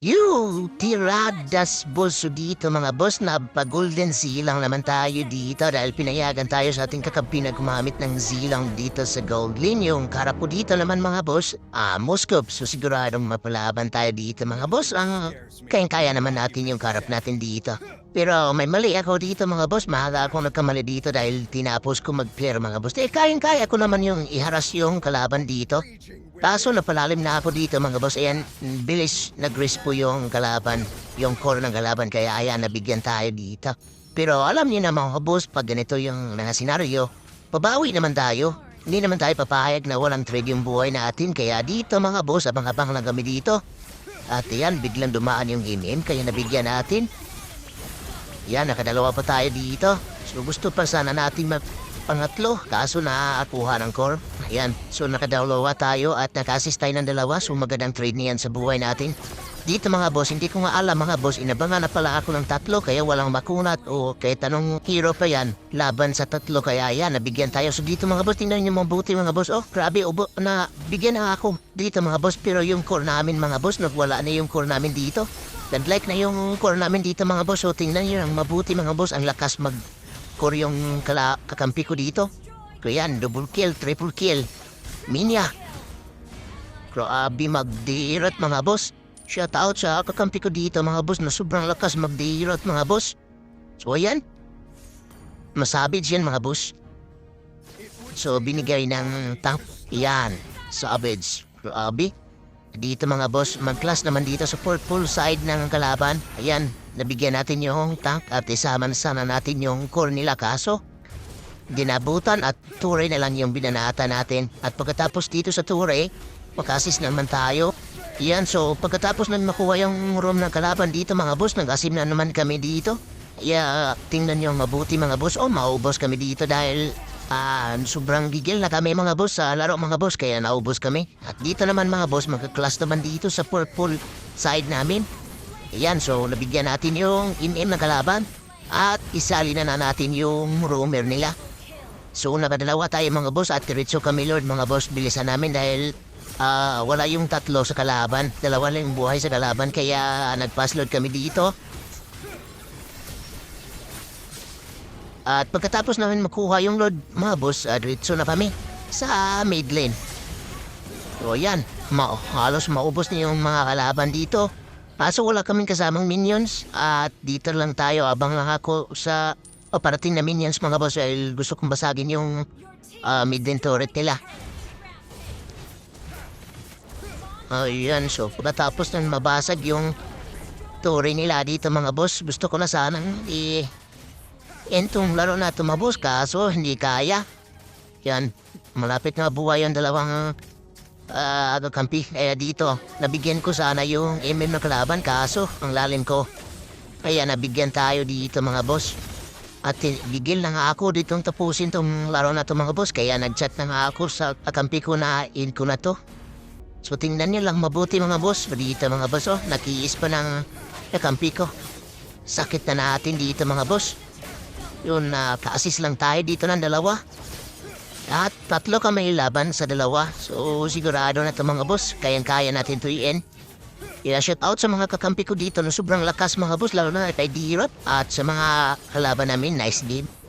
You, tiradas bolso dito mga boss na pa-golden silang naman tayo dito dahil pinayagan tayo sa ating kakampi na gumamit ng zilang dito sa gold line. Yung karapo dito naman mga boss, ah, Moscow. So siguradong mapalaban tayo dito mga boss. Ang kayang-kaya naman natin yung karap natin dito. Pero may mali ako dito mga boss. Maaga ako nagkamali dito dahil tinapos ko mag-clear mga boss. Eh, kayang-kaya ko naman yung iharas yung kalaban dito. Kaso napalalim na ako dito mga boss. Ayan, bilis nag-respo yung kalaban. Yung core ng kalaban. Kaya ayan, nabigyan tayo dito. Pero alam niyo na mga boss, pag ganito yung mga senaryo, pabawi naman tayo. Hindi naman tayo papayag na walang trade yung buhay natin. Kaya dito mga boss, abang-abang lang kami dito. At yan, biglang dumaan yung MM, kaya nabigyan natin. Yan, nakadalawa pa tayo dito. So gusto pa sana natin pangatlo, kaso nakakuha ng core. Ayan, so nakadalawa tayo at nakassist tayo ng dalawa. So magandang trade niyan sa buhay natin. Dito mga boss, hindi ko nga alam mga boss, inabangan na pala ako ng tatlo kaya walang makunat o kahit anong hero pa yan, laban sa tatlo kaya yan, nabigyan tayo. So dito mga boss, tingnan niyo mabuti mga boss. Oh, grabe, ubo, na bigyan na ako dito mga boss. Pero yung core namin mga boss, nagwala na yung core namin dito. Nag-like na yung core namin dito mga boss. So tingnan niyo ang mabuti mga boss, ang lakas mag core yung kala, kakampi ko dito. Kaya yan, double kill, triple kill. Minya. Grabe magdirat mga boss. Shout out sa kakampi ko dito mga boss na sobrang lakas magdirat mga boss. So ayan. Masabits yan mga boss. So binigay ng tank. Yan. Savage. Grabe. Dito mga boss, mag-class naman dito sa purple side ng kalaban. Ayan, nabigyan natin yung tank at isama sana natin yung core nila kaso dinabutan at ture na lang yung binanata natin. At pagkatapos dito sa ture, makasis naman tayo. Yan, so pagkatapos na makuha yung room ng kalaban dito mga boss, nag-asim na naman kami dito. Yeah, tingnan nyo mabuti mga boss. Oh, maubos kami dito dahil ah, sobrang gigil na kami mga boss sa laro mga boss, kaya naubos kami. At dito naman mga boss, magka-class naman dito sa purple side namin. Yan, so nabigyan natin yung in-in na kalaban. At isali na na natin yung roamer nila. So nakadalawa tayo mga boss at diretso kami Lord mga boss bilisan namin dahil ah, wala yung tatlo sa kalaban. Dalawa lang yung buhay sa kalaban kaya nag-pass load kami dito. At pagkatapos namin makuha yung load mga boss, uh, diretso na kami sa mid lane. So yan, ma halos maubos na yung mga kalaban dito. Kaso wala kaming kasamang minions at dito lang tayo abang ako sa o parating na minions mga boss dahil gusto kong basagin yung ah, mid turret nila. Ayan, so pagkatapos nang mabasag yung turret nila dito mga boss, gusto ko na sanang i... Entong laro na boss, kaso hindi kaya. Yan, malapit na buhay yung dalawang ah kampi. Kaya dito, nabigyan ko sana yung MM na kalaban, kaso ang lalim ko. Kaya nabigyan tayo dito mga boss. At bigil na nga ako ditong tapusin tong laro na to mga boss. Kaya nagchat na nga ako sa kakampi ko na in ko na to. So tingnan niyo lang mabuti mga boss. Dito mga boss oh, nakiis pa ng kakampi ko. Sakit na natin dito mga boss. Yun, na ka-assist lang tayo dito ng dalawa. At tatlo kami laban sa dalawa. So sigurado na to mga boss. Kayang-kaya natin tuyin. Kaya shout out sa mga kakampi ko dito na sobrang lakas mga boss. Lalo na kay Dirot. At sa mga kalaban namin, nice game.